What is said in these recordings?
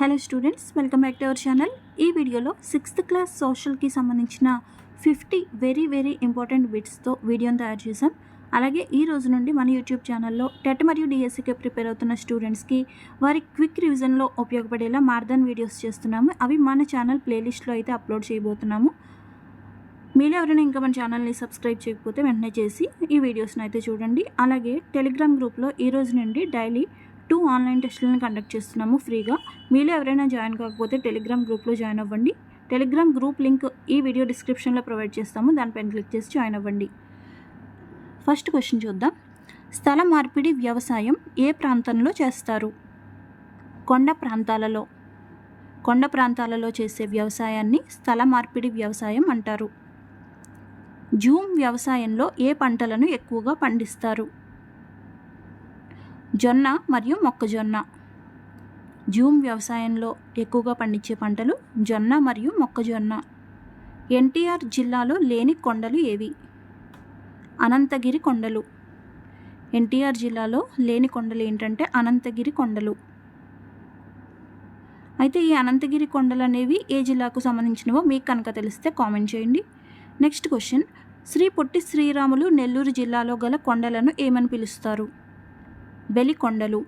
Hello students welcome back to our channel ఈ వీడియోలో sixth class సోషల్కి సంబంధించిన ఫిఫ్టీ వెరీ వెరీ ఇంపార్టెంట్ బిట్స్తో వీడియోని తయారు చేశాం. అలాగే ఈ రోజు నుండి మన యూట్యూబ్ ఛానల్లో టెట్ మరియు డిఎస్సికి ప్రిపేర్ అవుతున్న స్టూడెంట్స్కి వారి క్విక్ రివిజన్లో ఉపయోగపడేలా మార్దన్ వీడియోస్ చేస్తున్నాము. అవి మన ఛానల్ ప్లేలిస్ట్లో అయితే అప్లోడ్ చేయబోతున్నాము. మీరు ఎవరైనా ఇంకా మన ఛానల్ని సబ్స్క్రైబ్ చేయకపోతే వెంటనే చేసి ఈ వీడియోస్ని అయితే చూడండి. అలాగే టెలిగ్రామ్ గ్రూప్లో ఈ రోజు నుండి డైలీ టూ ఆన్లైన్ టెస్టులను కండక్ట్ చేస్తున్నాము ఫ్రీగా. మీలో ఎవరైనా జాయిన్ కాకపోతే టెలిగ్రామ్ గ్రూప్లో జాయిన్ అవ్వండి. టెలిగ్రామ్ గ్రూప్ లింక్ ఈ వీడియో డిస్క్రిప్షన్లో ప్రొవైడ్ చేస్తాము. దానిపైన క్లిక్ చేసి జాయిన్ అవ్వండి. ఫస్ట్ క్వశ్చన్ చూద్దాం. స్థల మార్పిడి వ్యవసాయం ఏ ప్రాంతంలో చేస్తారు? కొండ ప్రాంతాలలో. కొండ ప్రాంతాలలో చేసే వ్యవసాయాన్ని స్థల మార్పిడి వ్యవసాయం అంటారు. జూమ్ వ్యవసాయంలో ఏ పంటలను ఎక్కువగా పండిస్తారు? జొన్న మరియు మొక్కజొన్న. జూమ్ వ్యవసాయంలో ఎక్కువగా పండించే పంటలు జొన్న మరియు మొక్కజొన్న. ఎన్టీఆర్ జిల్లాలో లేని కొండలు ఏవి? అనంతగిరి కొండలు. ఎన్టీఆర్ జిల్లాలో లేని కొండలు ఏంటంటే అనంతగిరి కొండలు. అయితే ఈ అనంతగిరి కొండలు అనేవి ఏ జిల్లాకు సంబంధించినవో మీకు కనుక తెలిస్తే కామెంట్ చేయండి. Next question. శ్రీ పొట్టి శ్రీరాములు నెల్లూరు జిల్లాలో గల కొండలను ఏమని పిలుస్తారు? వెలికొండలు.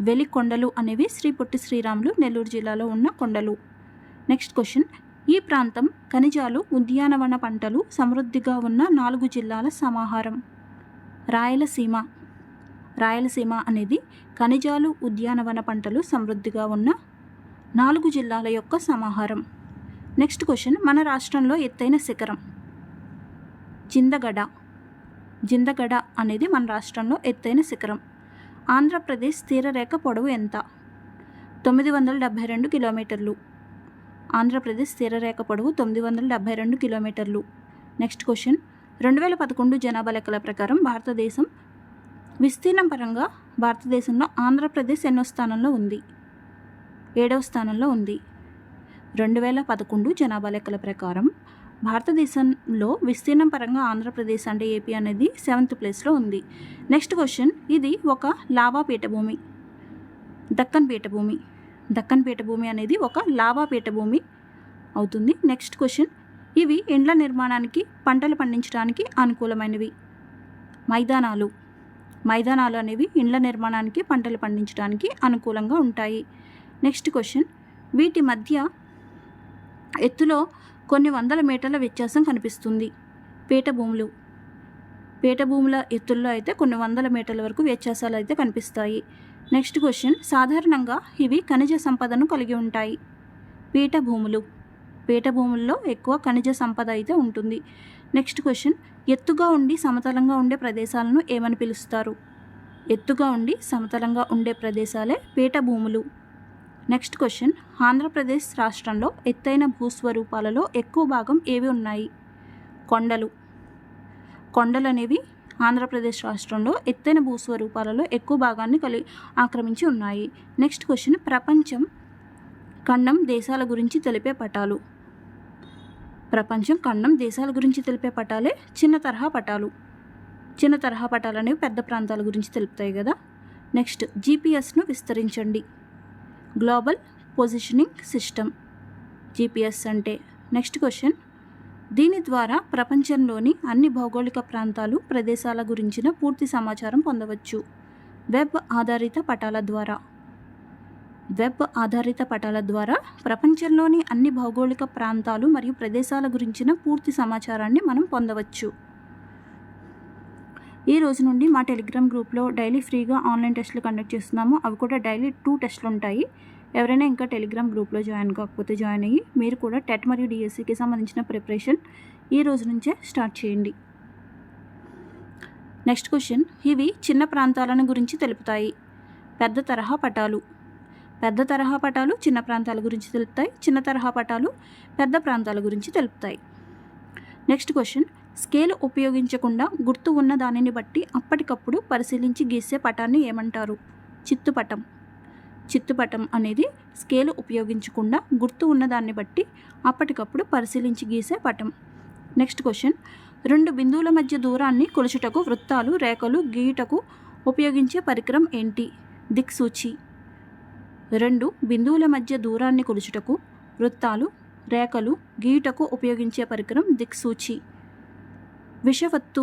వెలికొండలు అనేవి శ్రీ పొట్టి శ్రీరాములు నెల్లూరు జిల్లాలో ఉన్న కొండలు. Next question. ఈ ప్రాంతం ఖనిజాలు ఉద్యానవన పంటలు సమృద్ధిగా ఉన్న నాలుగు జిల్లాల సమాహారం. రాయలసీమ. రాయలసీమ అనేది ఖనిజాలు ఉద్యానవన పంటలు సమృద్ధిగా ఉన్న నాలుగు జిల్లాల యొక్క సమాహారం. Next question. మన రాష్ట్రంలో ఎత్తైన శిఖరం. చిందగడ. జిందగడ అనేది మన రాష్ట్రంలో ఎత్తైన శిఖరం. ఆంధ్రప్రదేశ్ తీరరేఖ పొడవు ఎంత? తొమ్మిది వందల డెబ్భై రెండు కిలోమీటర్లు. ఆంధ్రప్రదేశ్ తీరరేఖ పొడవు తొమ్మిది వందల డెబ్భై రెండు కిలోమీటర్లు. Next question. రెండు వేల పదకొండు జనాభా లెక్కల ప్రకారం భారతదేశం విస్తీర్ణం పరంగా భారతదేశంలో ఆంధ్రప్రదేశ్ ఎన్నో స్థానంలో ఉంది? ఏడవ స్థానంలో ఉంది. రెండు వేల పదకొండు జనాభా లెక్కల ప్రకారం భారతదేశంలో విస్తీర్ణం పరంగా ఆంధ్రప్రదేశ్ అంటే ఏపీ అనేది సెవెంత్ ప్లేస్లో ఉంది. నెక్స్ట్ క్వశ్చన్ ఇది ఒక లావా పీఠభూమి దక్కన్ పీఠభూమి. దక్కన్ పీఠభూమి అనేది ఒక లావా పీఠభూమి అవుతుంది. నెక్స్ట్ క్వశ్చన్ ఇవి ఇండ్ల నిర్మాణానికి పంటలు పండించడానికి అనుకూలమైనవి. మైదానాలు. మైదానాలు అనేవి ఇండ్ల నిర్మాణానికి పంటలు పండించడానికి అనుకూలంగా ఉంటాయి. నెక్స్ట్ క్వశ్చన్ వీటి మధ్య ఎత్తులో కొన్ని వందల మీటర్ల వ్యత్యాసం కనిపిస్తుంది. పీఠభూములు. పీఠభూముల ఎత్తుల్లో అయితే కొన్ని వందల మీటర్ల వరకు వ్యత్యాసాలు అయితే కనిపిస్తాయి. Next question. సాధారణంగా ఇవి ఖనిజ సంపదను కలిగి ఉంటాయి. పీఠభూములు. పీఠభూముల్లో ఎక్కువ ఖనిజ సంపద అయితే ఉంటుంది. Next question. ఎత్తుగా ఉండి సమతలంగా ఉండే ప్రదేశాలను ఏమని పిలుస్తారు? ఎత్తుగా ఉండి సమతలంగా ఉండే ప్రదేశాలే పీఠభూములు. Next question. ఆంధ్రప్రదేశ్ రాష్ట్రంలో ఎత్తైన భూస్వరూపాలలో ఎక్కువ భాగం ఏవి ఉన్నాయి? కొండలు. కొండలు అనేవి ఆంధ్రప్రదేశ్ రాష్ట్రంలో ఎత్తైన భూస్వరూపాలలో ఎక్కువ భాగాన్ని కలి ఆక్రమించి ఉన్నాయి. Next question. ప్రపంచం ఖండం దేశాల గురించి తెలిపే పటాలు. ప్రపంచం ఖండం దేశాల గురించి తెలిపే పటాలే చిన్న తరహా పటాలు. చిన్న తరహా పటాలు అనేవి పెద్ద ప్రాంతాల గురించి తెలుపుతాయి కదా. నెక్స్ట్ జీపీఎస్ను విస్తరించండి. గ్లోబల్ పొజిషనింగ్ సిస్టమ్ జీపీఎస్ అంటే నెక్స్ట్ క్వశ్చన్ దీని ద్వారా ప్రపంచంలోని అన్ని భౌగోళిక ప్రాంతాలు ప్రదేశాల గురించిన పూర్తి సమాచారం పొందవచ్చు. వెబ్ ఆధారిత పటాల ద్వారా. వెబ్ ఆధారిత పటాల ద్వారా ప్రపంచంలోని అన్ని భౌగోళిక ప్రాంతాలు మరియు ప్రదేశాల గురించిన పూర్తి సమాచారాన్ని మనం పొందవచ్చు. ఈ రోజు నుండి మా టెలిగ్రామ్ గ్రూప్లో డైలీ ఫ్రీగా ఆన్లైన్ టెస్ట్లు కండక్ట్ చేస్తున్నాము. అవి కూడా డైలీ టూ టెస్ట్లు ఉంటాయి. ఎవరైనా ఇంకా టెలిగ్రామ్ గ్రూప్లో జాయిన్ కాకపోతే జాయిన్ అయ్యి మీరు కూడా టెట్ మరియు డిఎస్సికి సంబంధించిన ప్రిపరేషన్ ఈ రోజు నుంచే స్టార్ట్ చేయండి. Next question. ఇవి చిన్న ప్రాంతాలను గురించి తెలుపుతాయి. పెద్ద తరహా పటాలు. పెద్ద తరహా పటాలు చిన్న ప్రాంతాల గురించి తెలుపుతాయి. చిన్న తరహా పటాలు పెద్ద ప్రాంతాల గురించి తెలుపుతాయి. Next question. స్కేల్ ఉపయోగించకుండా గుర్తు ఉన్న దానిని బట్టి అప్పటికప్పుడు పరిశీలించి గీసే పటాన్ని ఏమంటారు? చిత్తుపటం. చిత్తుపటం అనేది స్కేల్ ఉపయోగించకుండా గుర్తు ఉన్న దాన్ని బట్టి అప్పటికప్పుడు పరిశీలించి గీసే పటం. Next question. రెండు బిందువుల మధ్య దూరాన్ని కొలుచుటకు వృత్తాలు రేఖలు గీయుటకు ఉపయోగించే పరికరం ఏంటి? దిక్సూచి. రెండు బిందువుల మధ్య దూరాన్ని కొలుచుటకు వృత్తాలు రేఖలు గీయుటకు ఉపయోగించే పరికరం దిక్సూచి. విషవత్తు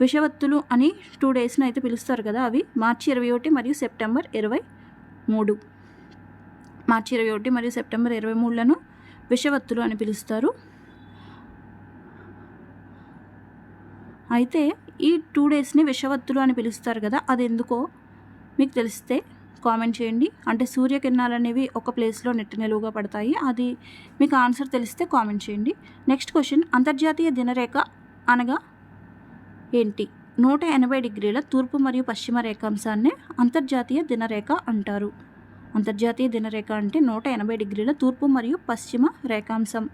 విషవత్తులు అని టూ డేస్ని అయితే పిలుస్తారు కదా అవి. మార్చి ఇరవై ఒకటి మరియు సెప్టెంబర్ ఇరవై మూడు. మార్చి ఇరవై ఒకటి మరియు సెప్టెంబర్ ఇరవై మూడులను విషవత్తులు అని పిలుస్తారు. అయితే ఈ టూ డేస్ని విషవత్తులు అని పిలుస్తారు కదా అది ఎందుకో మీకు తెలిస్తే కామెంట్ చేయండి. అంటే సూర్యకిరణాలు అనేవి ఒక ప్లేస్లో నెట్ నిలువుగా పడతాయి. అది మీకు ఆన్సర్ తెలిస్తే కామెంట్ చేయండి. నెక్స్ట్ క్వశ్చన్ అంతర్జాతీయ దినరేఖ అనగా ఏంటి? నూట ఎనభై డిగ్రీల తూర్పు మరియు పశ్చిమ రేఖాంశాన్నే అంతర్జాతీయ దినరేఖ అంటారు. అంతర్జాతీయ దినరేఖ అంటే నూట ఎనభై డిగ్రీల తూర్పు మరియు పశ్చిమ రేఖాంశం.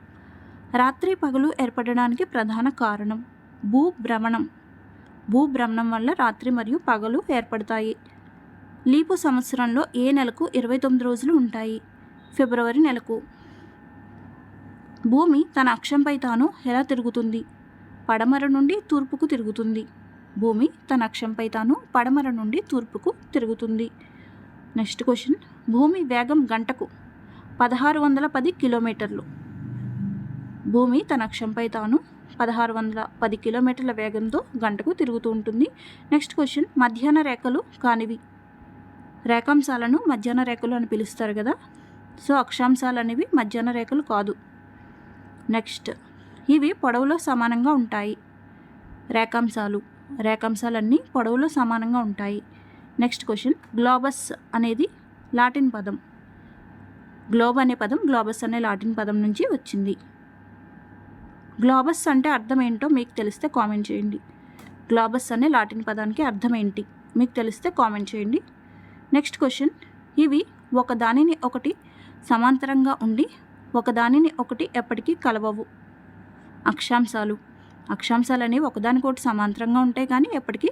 రాత్రి పగలు ఏర్పడడానికి ప్రధాన కారణం భూభ్రమణం. భూభ్రమణం వల్ల రాత్రి మరియు పగలు ఏర్పడతాయి. లీపు సంవత్సరంలో ఏ నెలకు ఇరవై తొమ్మిది రోజులు ఉంటాయి? ఫిబ్రవరి నెలకు. భూమి తన అక్షంపై తాను ఎలా తిరుగుతుంది? పడమర నుండి తూర్పుకు తిరుగుతుంది. భూమి తన అక్షంపై తాను పడమర నుండి తూర్పుకు తిరుగుతుంది. Next question. భూమి వేగం గంటకు పదహారు వందల పది కిలోమీటర్లు. భూమి తన అక్షంపై తాను పదహారు వందల పది కిలోమీటర్ల వేగంతో గంటకు తిరుగుతూ ఉంటుంది. Next question. మధ్యాహ్న రేఖలు కానివి. రేఖాంశాలను మధ్యాహ్న రేఖలు అని పిలుస్తారు కదా? సో అక్షాంశాలు అనేవి మధ్యాహ్న రేఖలు కాదు. నెక్స్ట్ ఇవి పొడవులో సమానంగా ఉంటాయి. రేఖాంశాలు రేఖాంశాలన్నీ పొడవులో సమానంగా ఉంటాయి. నెక్స్ట్ క్వశ్చన్ గ్లోబస్ అనేది లాటిన్ పదం. గ్లోబ్ అనే పదం గ్లోబస్ అనే లాటిన్ పదం నుంచి వచ్చింది. గ్లోబస్ అంటే అర్థం ఏంటో మీకు తెలిస్తే కామెంట్ చేయండి. గ్లోబస్ అనే లాటిన్ పదానికి అర్థం ఏంటి? మీకు తెలిస్తే కామెంట్ చేయండి. నెక్స్ట్ క్వశ్చన్ ఇవి ఒకదానిని ఒకటి సమాంతరంగా ఉండి ఒకదానిని ఒకటి ఎప్పటికీ కలవవు. అక్షాంశాలు. అక్షాంశాలు అనేవి ఒకదానికొకటి సమాంతరంగా ఉంటాయి కానీ ఎప్పటికీ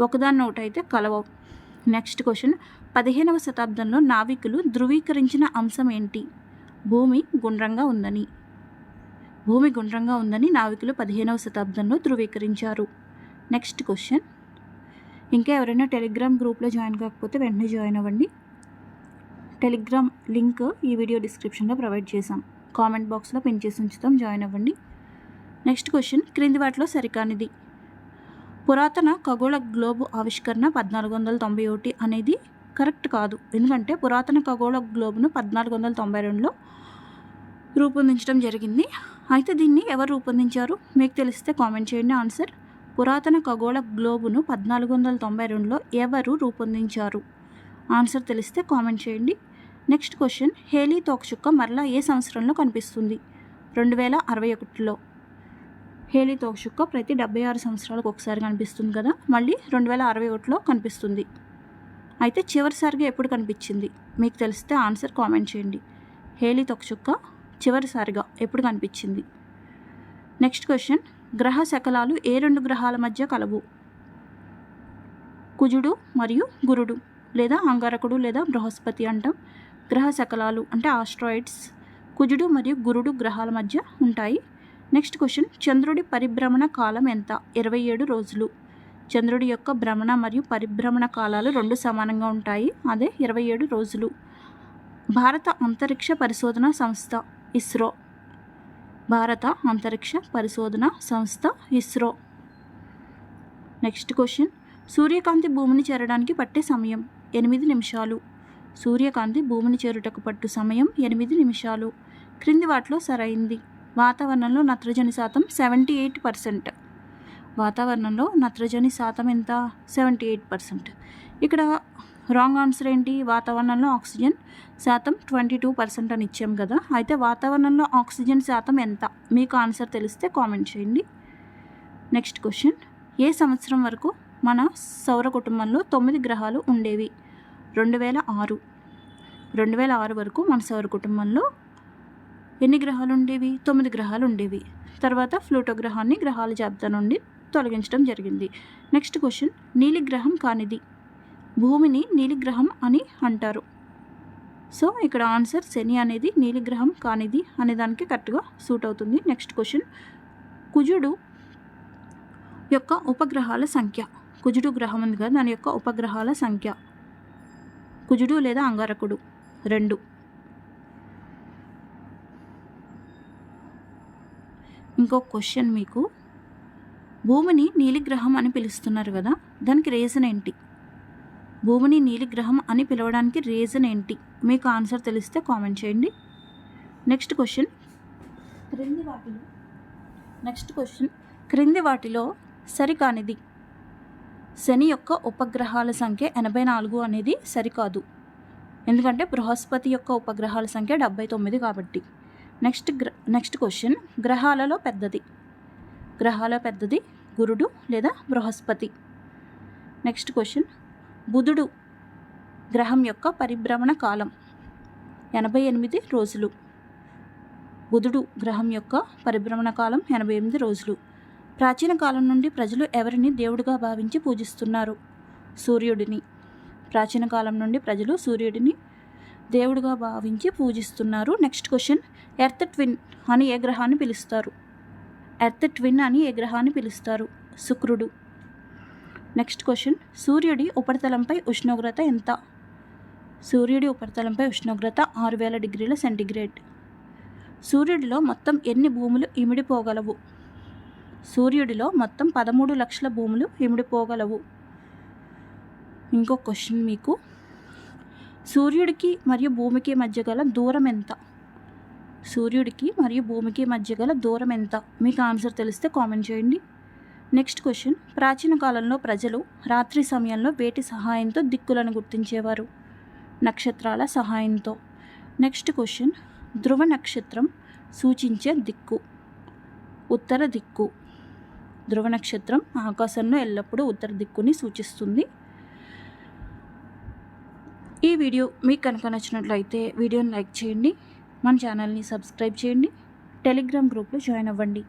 ఒకదాని ఒకటి అయితే కలవవు. నెక్స్ట్ క్వశ్చన్ పదిహేనవ శతాబ్దంలో నావికులు ధృవీకరించిన అంశం ఏంటి? భూమి గుండ్రంగా ఉందని. భూమి గుండ్రంగా ఉందని నావికులు పదిహేనవ శతాబ్దంలో ధృవీకరించారు. నెక్స్ట్ క్వశ్చన్ ఇంకా ఎవరైనా టెలిగ్రామ్ గ్రూప్లో జాయిన్ కాకపోతే వెంటనే జాయిన్ అవ్వండి. టెలిగ్రామ్ లింక్ ఈ వీడియో డిస్క్రిప్షన్లో ప్రొవైడ్ చేశాం. కామెంట్ బాక్స్లో పిన్ చేసి ఉంచుతాం జాయిన్ అవ్వండి. నెక్స్ట్ క్వశ్చన్ క్రింది వాటిలో సరికానిది. పురాతన ఖగోళ గ్లోబు ఆవిష్కరణ పద్నాలుగు వందల తొంభై ఒకటి అనేది కరెక్ట్ కాదు. ఎందుకంటే పురాతన ఖగోళ గ్లోబును పద్నాలుగు వందల తొంభై రెండులో రూపొందించడం జరిగింది. అయితే దీన్ని ఎవరు రూపొందించారు? మీకు తెలిస్తే కామెంట్ చేయండి. ఆన్సర్ పురాతన ఖగోళ గ్లోబును పద్నాలుగు వందల తొంభై రెండులో ఎవరు రూపొందించారు? ఆన్సర్ తెలిస్తే కామెంట్ చేయండి. నెక్స్ట్ క్వశ్చన్ హేలీ తోకచుక్క మరలా ఏ సంవత్సరంలో కనిపిస్తుంది? రెండు వేల అరవై ఒకటిలో. హేలీ తోకచుక్క ప్రతి డెబ్బై ఆరు సంవత్సరాలకు ఒకసారి కనిపిస్తుంది కదా? మళ్ళీ రెండు వేల అరవై ఒకటిలో కనిపిస్తుంది. అయితే చివరిసారిగా ఎప్పుడు కనిపించింది? మీకు తెలిస్తే ఆన్సర్ కామెంట్ చేయండి. హేలీ తోకచుక్క చివరిసారిగా ఎప్పుడు కనిపించింది? నెక్స్ట్ క్వశ్చన్ గ్రహ శకలాలు ఏ రెండు గ్రహాల మధ్య కలవు? కుజుడు మరియు గురుడు లేదా అంగారకుడు లేదా బృహస్పతి అంటాం. గ్రహ శకలాలు అంటే ఆస్ట్రాయిడ్స్. కుజుడు మరియు గురుడు గ్రహాల మధ్య ఉంటాయి. Next question. చంద్రుడి పరిభ్రమణ కాలం ఎంత? ఇరవై ఏడు రోజులు. చంద్రుడి యొక్క భ్రమణ మరియు పరిభ్రమణ కాలాలు రెండు సమానంగా ఉంటాయి. అదే ఇరవై ఏడు రోజులు. భారత అంతరిక్ష పరిశోధన సంస్థ ఇస్రో. భారత అంతరిక్ష పరిశోధన సంస్థ ఇస్రో. Next question. సూర్యకాంతి భూమిని చేరడానికి పట్టే సమయం ఎనిమిది నిమిషాలు. సూర్యకాంతి భూమిని చేరుటకు పట్టు సమయం ఎనిమిది నిమిషాలు. క్రింది వాటిలో సరైంది. వాతావరణంలో నత్రజని శాతం సెవెంటీ ఎయిట్ పర్సెంట్. వాతావరణంలో నత్రజని శాతం ఎంత? Seventy eight percent. ఇక్కడ రాంగ్ ఆన్సర్ ఏంటి? వాతావరణంలో ఆక్సిజన్ శాతం ట్వంటీ టూ పర్సెంట్ అని ఇచ్చాం కదా. అయితే వాతావరణంలో ఆక్సిజన్ శాతం ఎంత? మీకు ఆన్సర్ తెలిస్తే కామెంట్ చేయండి. Next question. ఏ సంవత్సరం వరకు మన సౌర కుటుంబంలో తొమ్మిది గ్రహాలు ఉండేవి? రెండు వేల ఆరు. రెండు వేల ఆరు వరకు మన సౌర కుటుంబంలో ఎన్ని గ్రహాలు ఉండేవి? తొమ్మిది గ్రహాలు ఉండేవి. తర్వాత ఫ్లూటో గ్రహాన్ని గ్రహాల జాబితా నుండి తొలగించడం జరిగింది. Next question. నీలి గ్రహం కానిది. భూమిని నీలిగ్రహం అని అంటారు. సో ఇక్కడ ఆన్సర్ శని అనేది నీలిగ్రహం కానిది అనే దానికి కరెక్ట్గా సూట్ అవుతుంది. Next question. కుజుడు యొక్క ఉపగ్రహాల సంఖ్య. కుజుడు గ్రహం ఉంది కదా దాని యొక్క ఉపగ్రహాల సంఖ్య. కుజుడు లేదా అంగారకుడు? రెండు. ఇంకో క్వశ్చన్ మీకు. భూమిని నీలిగ్రహం అని పిలుస్తున్నారు కదా దానికి రీజన్ ఏంటి? భూమిని నీలిగ్రహం అని పిలవడానికి రీజన్ ఏంటి? మీకు ఆన్సర్ తెలిస్తే కామెంట్ చేయండి. Next question. క్రింది వాటిలో నెక్స్ట్ క్వశ్చన్. క్రింది వాటిలో సరికానిది. శని యొక్క ఉపగ్రహాల సంఖ్య ఎనభై నాలుగు అనేది సరికాదు. ఎందుకంటే బృహస్పతి యొక్క ఉపగ్రహాల సంఖ్య డెబ్బై తొమ్మిది కాబట్టి. నెక్స్ట్ గ్ర నెక్స్ట్ క్వశ్చన్. గ్రహాలలో పెద్దది. గ్రహాల పెద్దది గురుడు లేదా బృహస్పతి. Next question. బుధుడు గ్రహం యొక్క పరిభ్రమణ కాలం. ఎనభై ఎనిమిది రోజులు. బుధుడు గ్రహం యొక్క పరిభ్రమణ కాలం ఎనభై ఎనిమిది రోజులు. ప్రాచీన కాలం నుండి ప్రజలు ఎవరిని దేవుడిగా భావించి పూజిస్తున్నారు? సూర్యుడిని. ప్రాచీన కాలం నుండి ప్రజలు సూర్యుడిని దేవుడిగా భావించి పూజిస్తున్నారు. Next question. ఎర్త్ ట్విన్ అని ఏ గ్రహాన్ని పిలుస్తారు? ఎర్త్ ట్విన్ అని ఏ గ్రహాన్ని పిలుస్తారు? శుక్రుడు. Next question. సూర్యుడి ఉపరితలంపై ఉష్ణోగ్రత ఎంత? సూర్యుడి ఉపరితలంపై ఉష్ణోగ్రత ఆరు వేల డిగ్రీల సెంటిగ్రేడ్. సూర్యుడిలో మొత్తం ఎన్ని భూములు ఇమిడిపోగలవు? సూర్యుడిలో మొత్తం పదమూడు లక్షల భూములు ఇమిడిపోగలవు. ఇంకో క్వశ్చన్ మీకు. సూర్యుడికి మరియు భూమికి మధ్య గల దూరం ఎంత? సూర్యుడికి మరియు భూమికి మధ్య గల దూరం ఎంత? మీకు ఆన్సర్ తెలిస్తే కామెంట్ చేయండి. Next question. ప్రాచీన కాలంలో ప్రజలు రాత్రి సమయంలో వేటి సహాయంతో దిక్కులను గుర్తించేవారు? నక్షత్రాల సహాయంతో. Next question. ధ్రువ నక్షత్రం సూచించే దిక్కు. ఉత్తర దిక్కు. ధ్రువ నక్షత్రం ఆకాశంలో ఎల్లప్పుడూ ఉత్తర దిక్కుని సూచిస్తుంది. ఈ వీడియో మీకు కనుక నచ్చినట్లయితే వీడియోని లైక్ చేయండి. మన ఛానల్ని సబ్స్క్రైబ్ చేయండి. టెలిగ్రామ్ గ్రూప్లో జాయిన్ అవ్వండి.